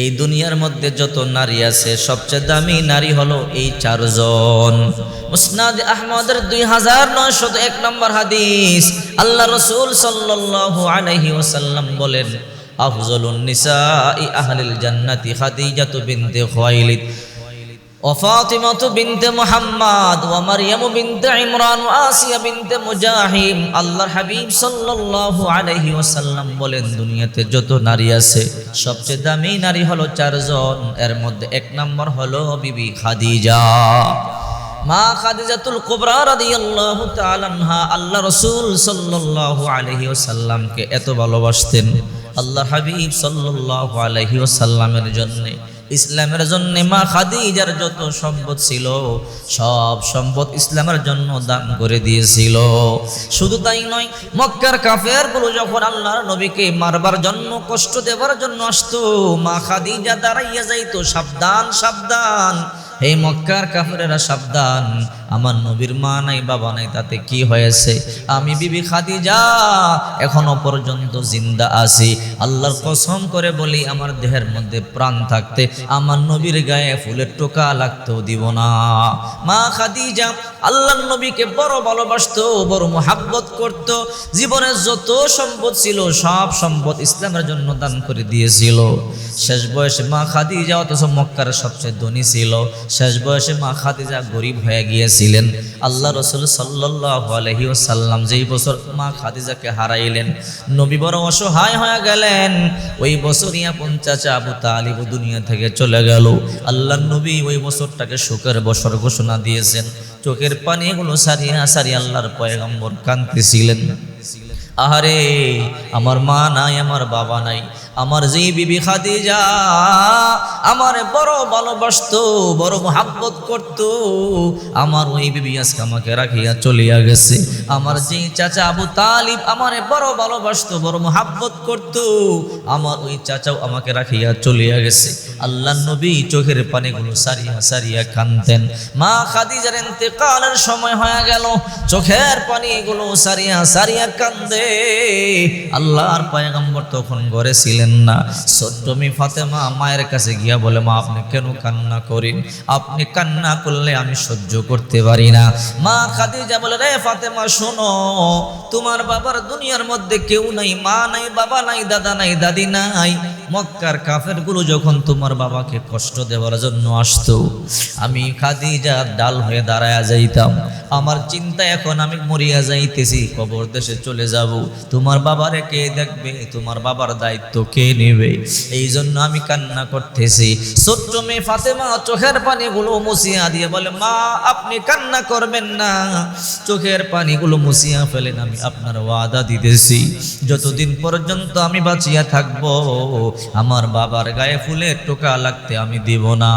এই দুনিয়ার মধ্যে যত নারী আছে, সবচেয়ে দামি নারী হলো এই চারজন। মুসনাদ আহমদের দুই হাজার নয়শত এক নম্বর হাদিস। আল্লাহ রসুল সাল্লু আলহি ওসাল্লাম বলেন, আফজলুন নিসা আহলিল জান্নাতি খাদিজাতু বিনতে খুয়াইলিদ। وفاطمة بنت محمد ومريم بنت عمران وآسيا بنت মুজাহিম আল্লাহর হাবিব সাল্লাল্লাহু আলাইহি ওয়াসাল্লাম বলেন দুনিয়াতে যত নারী আছে সবচেয়ে দামি নারী হলো চারজন এর মধ্যে এক নম্বর হলো বিবি খাদিজা মা খাদিজাতুল কুবরা রাদিয়াল্লাহু তাআলা আনহা আল্লাহ রাসূল সাল্লাল্লাহু আলাইহি ওয়াসাল্লামকে এত ভালোবাসতেন আল্লাহ হাবিব সাল্লাল্লাহু আলাইহি ওয়াসাল্লামের জন্য ইসলামের জন্য মা খাদিজার যত সম্পদ ছিল, সব সম্পদ ইসলামের জন্য দান করে দিয়েছিল। শুধু তাই নয়, মক্কার কাফেরগুলো যখন আল্লাহর নবীকে মারবার জন্য, কষ্ট দেবার জন্য আসতো, মা খাদিজা দাঁড়াইয়া যাইতো, সাবধান সাবধান। এই মক্কার কাফেরা সাবধান। আমার নবীর মা নাই, বাবা নাই, তাতে কি হয়েছে? আমি বিবি খাদিজা, এখনও পর্যন্ত জিন্দা আছি। আল্লাহর কসম করে বলি, আমার দেহের মধ্যে প্রাণ থাকতে আমার নবীর গায়ে ফুলের টোকা লাগতেও দিব না। মা খাদিজা, আল্লাহর নবীকে বড় ভালোবাসতো, বড় মোহাব্বত করত, জীবনের যত সম্পদ ছিল, সব সম্পদ ইসলামের জন্য দান করে দিয়েছিল। শেষ বয়সে মা খাদিজা অথচ মক্কার সবচেয়ে ধনী ছিল। শেষ বয়সে মা খাদিজা গরিব হয়ে গিয়েছিলেন আল্লাহ রসুল সাল্লাল্লাহু আলাইহি সাল্লাম যেই বছর মা খাদিজাকে হারাইলেন, নবী বড় অসহায় হয়ে গেলেন। ওই বছর ইয়া চাচা আবু তালিব দুনিয়া থেকে চলে গেল। আল্লাহ নবী ওই বছরটাকে শোকের বছর ঘোষণা দিয়েছেন। চোখের পানিগুলো সারিয়া সারিয়া আল্লাহর পয়গম্বর কাঁদতেছিলেন। আহারে, আমার মা নাই, আমার বাবা নাই, আমার যে বিবি খাদিজা, আমার বড় ভালোবাসতো, বড় মোহাব্বত করত, আমার ওই বিবি আজকে আমাকে রাখিয়া চলিয়া গেছে। আমার যে চাচা আবু তালিব আমার বড় ভালোবাসতো, বড় মোহাব্বত করত, আমার ওই চাচাও আমাকে রাখিয়া চলিয়া গেছে। আল্লাহ নবী চোখের পানিগুলো সারিয়া সারিয়া কানতেন মা খাদিজার ইন্তেকালের সময় হয়ে গেল। চোখের পানিগুলো সারিয়া সারিয়া কান্দে আল্লাহর পায়গম্বর তখন ঘরে ছিলেন না। সত্যমি ফাতেমা মায়ের কাছে গিয়া বলে, মা, আপনি কেন কান্না করেন? আপনি কান্না করলে আমি সহ্য করতে পারি না। মা খাদিজা বলে, রে ফাতেমা, শোনো, তোমার বাবার দুনিয়ার মধ্যে কেউ নাই, মা নাই, বাবা নাই, দাদা নাই, দাদি নাই। মক্কার কাফেরগুলো যখন তোমার বাবাকে কষ্ট দেওয়ার জন্য আসতো, আমি খাদিজা ডাল হয়ে দাঁড়ায়া যাইতাম। আমার চিন্তা এখন আমি মরিয়া যাইতেছি, কবর দেশে চলে যাব। তোমার বাবারে কে দেখবে? তোমার বাবার দায়িত্ব কে নেবে? এই জন্য আমি কান্না করতেছি। ছোট্ট মেয়ে ফাতেমা চোখের পানিগুলো মুছিয়া দিয়ে বলে, মা, আপনি কান্না করবেন না। চোখের পানিগুলো মুছিয়া ফেলেন, আমি আপনার ওয়াদা দিতেছি। যতদিন পর্যন্ত আমি বাঁচিয়া থাকব আমার বাবার গায়ে ফুলের টোকা লাগতে আমি দিব না।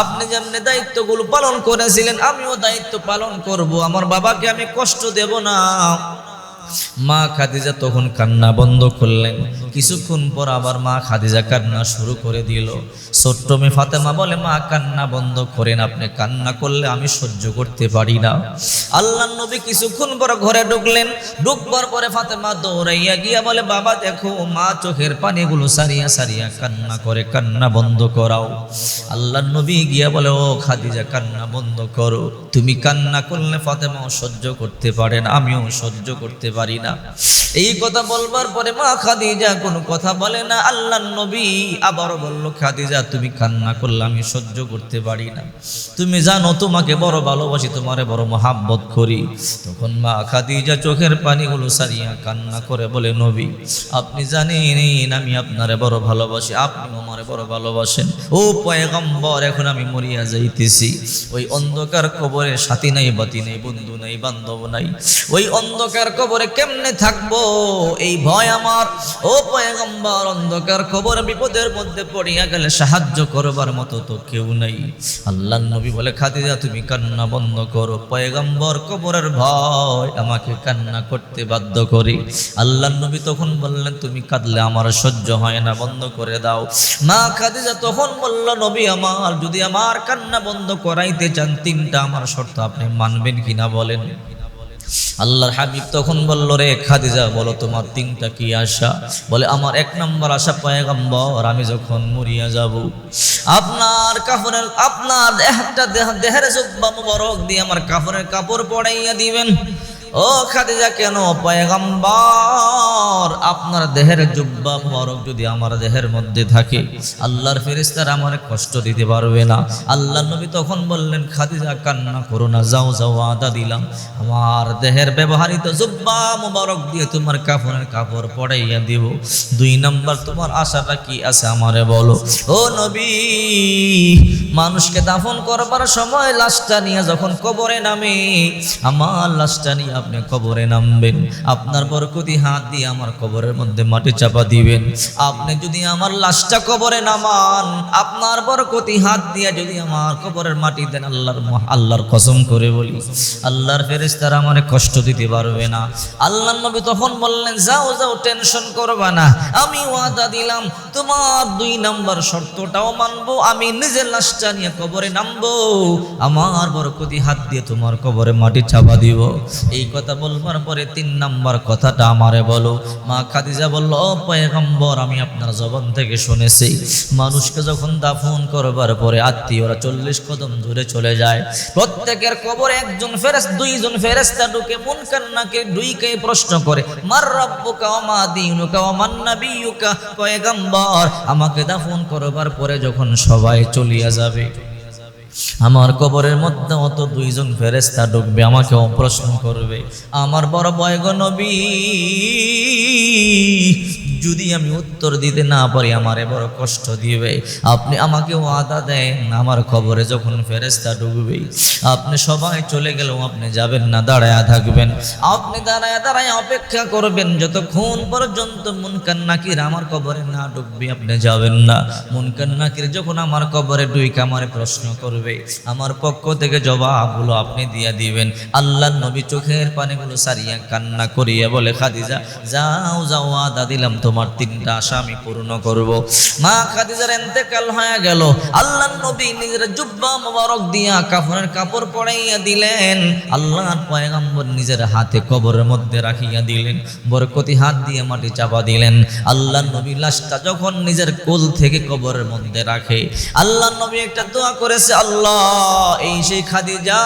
আপনি যেমনি দায়িত্বগুলো পালন করেছিলেন, আমিও দায়িত্ব পালন করব। আমার বাবাকে আমি কষ্ট দেব না। মা খাদিজা তখন কান্না বন্ধ করলেন। কিছুক্ষণ পর আবার মা খাদিজা কান্না শুরু করে দিল। ছোট্ট মেয়ে ফাতেমা বলে, মা, কান্না বন্ধ করেন আপনি। কান্না করলে আমি সহ্য করতে পারি না। আল্লাহ নবী কিছুক্ষণ পর ঘরে ঢুকলেন। ঢুকবার পরে ফাতেমা দৌড়াইয়া গিয়া বলে, বাবা, দেখো, মা চোখের পানিগুলো সারিয়া সারিয়া কান্না করে, কান্না বন্ধ করাও। আল্লাহ নবী গিয়া বলে, ও খাদিজা, কান্না বন্ধ করো। তুমি কান্না করলে ফাতেমাও সহ্য করতে পারেন আমিও সহ্য করতে পারি না। এই কথা বলবার পরে মা খাদিজা কোনো কথা বলে না। আল্লাহ নবী আবারও বলল, খাদিজা, তুমি কান্না করলে আমি সহ্য করতে পারি না। তুমি জানো তোমাকে বড় ভালোবাসি, তোমারে বড় মহাব্বত করি। তখন মা খাদিজা চোখের পানিগুলো সারিয়া কান্না করে বলে, নবী, আপনি জানেন, আমি আপনারে বড় ভালোবাসি, আপনি আমারে বড় ভালোবাসেন। ও পয়গম্বর, এখন আমি মরিয়া যাইতেছি। ওই অন্ধকার কবরে সাথী নাই, বাতি নেই, বন্ধু নাই, বান্ধব নাই। ওই অন্ধকার কবরে কেমনে থাকব? এই ভয় আমার। ও পয়গম্বর, অন্ধকার কবর বিপদের মধ্যে পড়িয়া গেলে সাহায্য করবার মতো তো কেউ নাই। আল্লাহ নবী বলে, খাদিজা, তুমি কান্না বন্ধ করো। পয়গম্বর, কবরের ভয় আমাকে কান্না করতে বাধ্য করি। আল্লাহ নবী তখন বললেন, তুমি কাঁদলে আমার সহ্য হয় না, বন্ধ করে দাও। মা খাদিজা তখন বলল, নবী আমার, যদি আমার কান্না বন্ধ করাইতে চান, তিনটা আমার শর্ত আপনি মানবেন কিনা বলেন। আল্লাহর হাবিব তখন বলল, রে খাদিজা, বলো তোমার তিনটা কি আশা? বলে, আমার এক নম্বর আশা পয়গম্বর, আমি যখন মরিয়া যাব, আপনার কাপড়ের আপনার দেহটা দেহ, দেহের জুব্বা মুবারক দিয়ে আমার কাপড়ের কাপড় পড়াইয়া দিবেন। ও খাদিজা, কেন পয়গম্বর? আপনার দেহের জুব্বা মুবারক যদি আমার দেহের মধ্যে থাকে, আল্লাহর ফেরিস্তার আমার কষ্ট দিতে পারবে না। আল্লাহ নবী তখন বললেন, খাদিজা, কান্না করো না, যাও যাও, আদা দিলাম। আমার দেহের ব্যবহারিত জুব্বা মুবারক দিয়ে তোমার কাপড়ের কাপড় পড়াইয়া দিব। দুই নম্বর, তোমার আশাটা কি আছে আমারে বলো। ও নবী, মানুষকে দাফন করবার সময় লাশটা নিয়ে যখন কবরে নামে, আমার লাশটা নিয়ে আপনি কবরে নামবেন। আপনার বরকতি হাত দিয়ে আমার কবরের মধ্যে মাটি চাপা দিবেন। আপনি যদি আমার লাশটা কবরে নামান, আপনার বরকতি হাত দিয়ে যদি আমার কবরের মাটি দেন, আল্লাহর আল্লাহর কসম করে বলি, আল্লাহর ফেরেশতারা আমার কষ্ট দিতে পারবে না। আল্লাহ নবী তখন বললেন, যাও যাও, টেনশন করবা না। আমি ওয়াদা দিলাম, তোমার দুই নাম্বার শর্তটাও মানবো, আমি নিজের লাশটা নিয়ে কবরে নামবো। আমার বরকতি হাত দিয়ে তোমার কবরে মাটি চাপা দিব। এই কথা বলবার পরে তিন নাম্বার কথাটা আমারে বলো। মা খাদিজা বলল পয়গম্বর, আমি আপনার জবান থেকে শুনেছি। মানুষকে যখন দাফন করবার পরে আত্মীয়রা চল্লিশ কদম দূরে চলে যায়। প্রত্যেকের কবরে একজন ফেরেস দুইজন ফেরেস্তা ঢুকে মন কান্নাকে দুইকে প্রশ্ন করে, মার রব্বুকা মা দীনুকা মান নাবিয়ুকা পয়গম্বর, আমাকে দাফন করবার পরে যখন সবাই চলিয়া যাবে। আমার কবরের মধ্যে অত দুইজন ফেরেস্তা ঢুকবে আমাকে প্রশ্ন করবে আমার বড় বয়গ নবী যদি আমি উত্তর দিতে না পারি, আমারে বড় কষ্ট দিবে। আপনি আমাকে ওয়াদা দেন, আমার খবরে যখন ফেরেস্তা ঢুকবে, আপনি সবাই চলে গেলেও আপনি যাবেন না, দাঁড়ায়া থাকবেন। আপনি দাঁড়ায় দাঁড়ায় অপেক্ষা করবেন, যতক্ষণ পর্যন্ত মুনকান নাকির আমার কবরে না ঢুকবে, আপনি যাবেন না। মুনকান নাকির যখন আমার কবরে ডুইকে আমার প্রশ্ন করবে, আমার পক্ষ থেকে জবাবগুলো আপনি দিয়ে দিবেন। আল্লাহ নবী চোখের পানিগুলো সারিয়া কান্না করিয়া বলে, খাদিজা, যাও যাও আদা দিলাম তোমার তিনটা আশা আমি পূর্ণ করব। মা খাদিজার এতেকাল হয়ে গেল। আল্লাহ নবী নিজের জুব্বা মোবারক দিয়া কাফনের কাপড় পরাইয়া দিলেন। আল্লাহর পয়গম্বর নিজের হাতে কবরের মধ্যে রাখিয়া দিলেন। বরকতি হাত দিয়ে মাটি চাপা দিলেন। আল্লাহ নবী লাশটা যখন নিজের কোল থেকে কবরের মধ্যে রাখে। আল্লাহ নবী একটা দোয়া করেছে, আল্লাহ, এই সেই খাদিজা,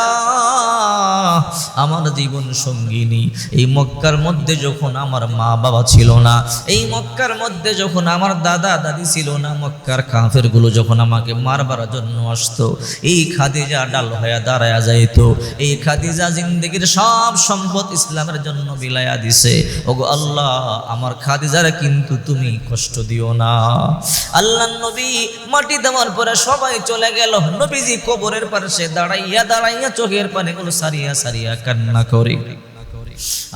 আমার জীবন সঙ্গিনী। এই মক্কার মধ্যে যখন আমার মা বাবা ছিল না, এই মক্কার মধ্যে যখন আমার দাদা দাদি ছিল না, মক্কার কাফেরগুলো যখন আমাকে মারবার জন্য আসতো, এই খাদিজা ডাল হয়ে দাঁড়ায়া যাইত, এই খাদিজা জিন্দগির সব সম্পদ ইসলামের জন্য বিলায়া দিছে। ওগো আল্লাহ, আমার খাদিজার কিন্তু তুমি কষ্ট দিও না। আল্লাহ নবী মাটি দেওয়ার পরে সবাই চলে গেল। নবীজি কবরের পাশে দাঁড়াইয়া দাঁড়াইয়া চোখের পানিগুলো সারিয়া সারিয়া কান্না করে।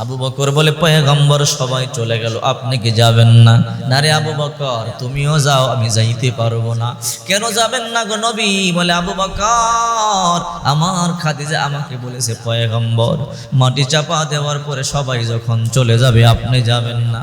আবু বকর বলে, পয়গম্বর সবাই চলে গেল, আপনি কি যাবেন না? না রে আবু বকর, তুমিও যাও, আমি যাইতে পারব না। কেন যাবেন না গো নবী? বলে, আবু বকর, আমার খাদিজা আমাকে বলেছে, পয়গম্বর, মাটি চাপা দেওয়ার পরে সবাই যখন চলে যাবে, আপনি যাবেন না।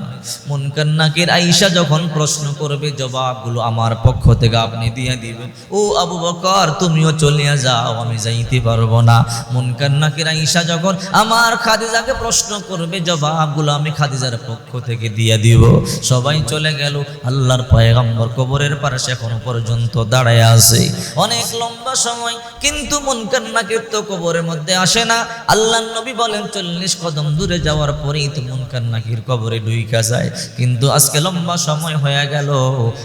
মুনকার নাকির আইসা যখন প্রশ্ন করবে, জবাবগুলো আমার পক্ষ থেকে আপনি দিয়ে দিবেন। ও আবু বকর, তুমিও চলিয়া যাও, আমি যাইতে পারব না। মুনকার নাকির আইসা যখন আমার খাদিজাকে প্রশ্ন করবে জবাবগুলো আমি খাদিজার পক্ষ থেকে দিয়ে দিব। সবাই চলে গেল। আল্লাহর পয়গম্বর কবরের পাশে এখনও পর্যন্ত দাঁড়ায় আছে। অনেক লম্বা সময় কিন্তু মুনকার নাকির তো কবরের মধ্যে আসে না। আল্লাহ নবী বলেন, চল্লিশ কদম দূরে যাওয়ার পরেই তো মুনকার নাকির কবরে ডুইকা যায়। কিন্তু আজকে লম্বা সময় হয়ে গেল।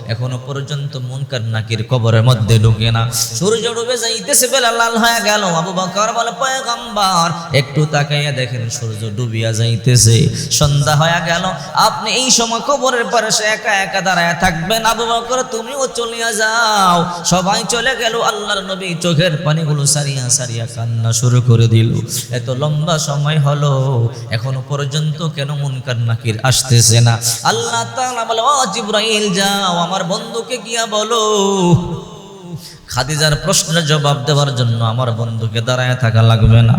এখনও পর্যন্ত মুনকার নাকির কবরের মধ্যে ঢুকে না। সূর্য ডুবে যাইতেছে বেলা লাল হয়ে গেল। আবু বকর বলে, পয়গম্বর, একটু তাকাইয়া দেখেন সূর্য ডুবিয়া যাইতেছে। সন্ধ্যা হয়ে গেল। আপনি এই সময় কবরের পাশে একা একা দাঁড়ায় থাকবেন। আবু বকর, তুমিও চলিয়া যাও। সবাই চলে গেল। আল্লাহর নবী চোখের পানিগুলো সারিয়া সারিয়া কান্না শুরু করে দিল। এত লম্বা সময় হলো। এখনও পর্যন্ত কেন মুনকার নাকির আসতেছে না? আল্লাহ তাআলা বলে, ও জিব্রাইল, যাও। আমার বন্ধুকে গিয়া বলো। খাদিজার প্রশ্নের জবাব দেওয়ার জন্য আমার বন্ধুকে দাঁড়ায় থাকা লাগবে না।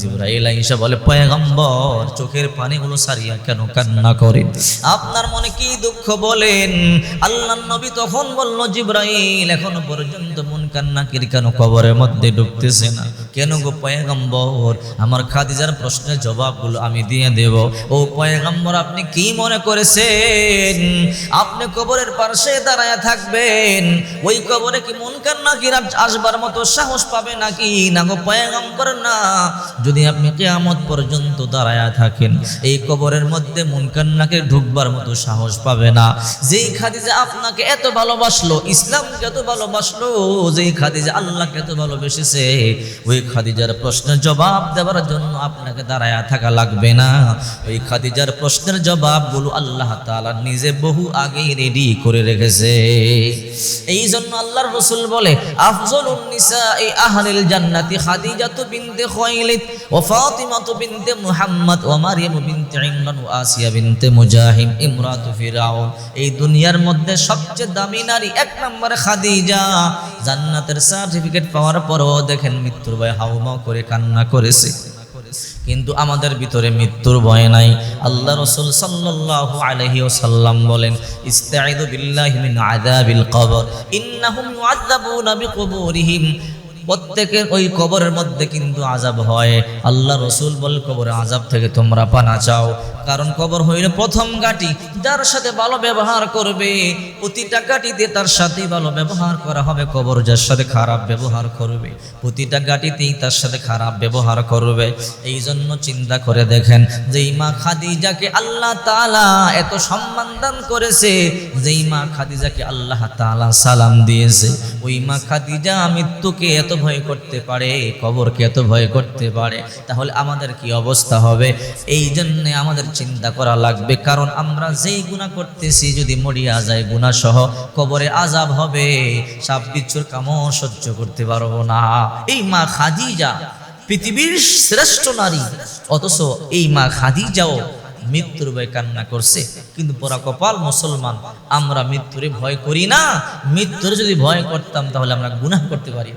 জিব্রাইল আইসা বলে, পয়গম্বর, চোখের পানিগুলো সারিয়া কেন কান্না করেন আপনার মনে কি দুঃখ বলেন? আল্লাহ নবী তখন বলল, জিব্রাইল, এখনও পর্যন্ত মন কান্না কির কেন কবরের মধ্যে ঢুকতেছে না? কেন গো পয়গম্বর? আমার খাদিজার প্রশ্নের জবাবগুলো আমি দিয়ে দেব। ও পয়গম্বর, আপনি কি মনে করেছেন? আপনি কবরের পাশে দাঁড়ায় থাকবেন। ওই কবরে কি মন কান্না কি আসবার মতো সাহস পাবে নাকি? না গো পয়গম্বর, না। যদি আপনি কেয়ামত পর্যন্ত দাঁড়ায় থাকেন, এই কবরের মধ্যে মন কান্নাকে ঢুকবার মতো সাহস পাবে না। যেই খাদিজা আপনাকে এত ভালোবাসলো, ইসলামকে এত ভালোবাসলো, যেই খাদিজা আল্লাহকে এত ভালোবেসেছে, ওই খাদিজার প্রশ্নের জবাব দেওয়ার জন্য আপনাকে দাঁড়ায় থাকা লাগবে না। ওই খাদিজার প্রশ্নের জবাবগুলো আল্লাহ তাআলা নিজে বহু আগেই রেডি করে রেখেছে। এই জন্য আল্লাহর রসুল বলে, আফজলুন নিসাই আহলিল জান্নাতি খাদিজাতু বিনতে খুয়াইলিদ ওয়া ফাতিমাতু বিনতে মুহাম্মদ ওয়া মারইয়াম বিনতে ইমরান ওয়া আসিয়া বিনতে মুজাহিম ফিরাউন। এই দুনিয়ার মধ্যে সবচেয়ে দামি নারী এক নম্বরে খাদিজা। জান্নাতের সার্টিফিকেট পাওয়ার পরও দেখেন মৃত্যুর হাউমাউ করে, কান্না করেছে। কিন্তু আমাদের ভিতরে মৃত্যুর ভয় নাই। আল্লাহ রসুল সাল্লাল্লাহু আলাইহি ওয়াসাল্লাম বলেন প্রত্যেকের ওই কবরের মধ্যে কিন্তু আজাব হয়। আল্লাহ রসুল বল, কবরে আজাব থেকে তোমরা পানা চাও। কারণ কবর হইল প্রথম গাটি। যার সাথে ভালো ব্যবহার করবে, প্রতিটা গাটিতে তার সাথে ভালো ব্যবহার করা হবে। কবর যার সাথে খারাপ ব্যবহার করবে, প্রতিটা গাটিতেই তার সাথে খারাপ ব্যবহার করবে। এই জন্য চিন্তা করে দেখেন, যেই মা খাদিজাকে আল্লাহ তালা এত সম্মান দান করেছে, যেই মা খাদিজাকে আল্লাহ তালা সালাম দিয়েছে, ওই মা খাদিজা মৃত্যুকে এত ভয় করতে পারে, কবরকে এত ভয় করতে পারে, তাহলে আমাদের কি অবস্থা হবে? এই জন্যে আমাদের চিন্তা করা লাগবে, কারণ আমরা যেই গুণা করতেছি, যদি মরিয়া যায় গুণা সহ কবরে আজাব হবে সাপ বিচ্ছুর কামড় সহ্য করতে পারব না। এই মা খাদিজা পৃথিবীর শ্রেষ্ঠ নারী, অথচ এই মা খাদিজাও মৃত্যুর ভয় কান্না করছে। কিন্তু পরা কপাল মুসলমান, আমরা মৃত্যুরে ভয় করি না। মৃত্যুর যদি ভয় করতাম, তাহলে আমরা গুনাহ করতে পারি।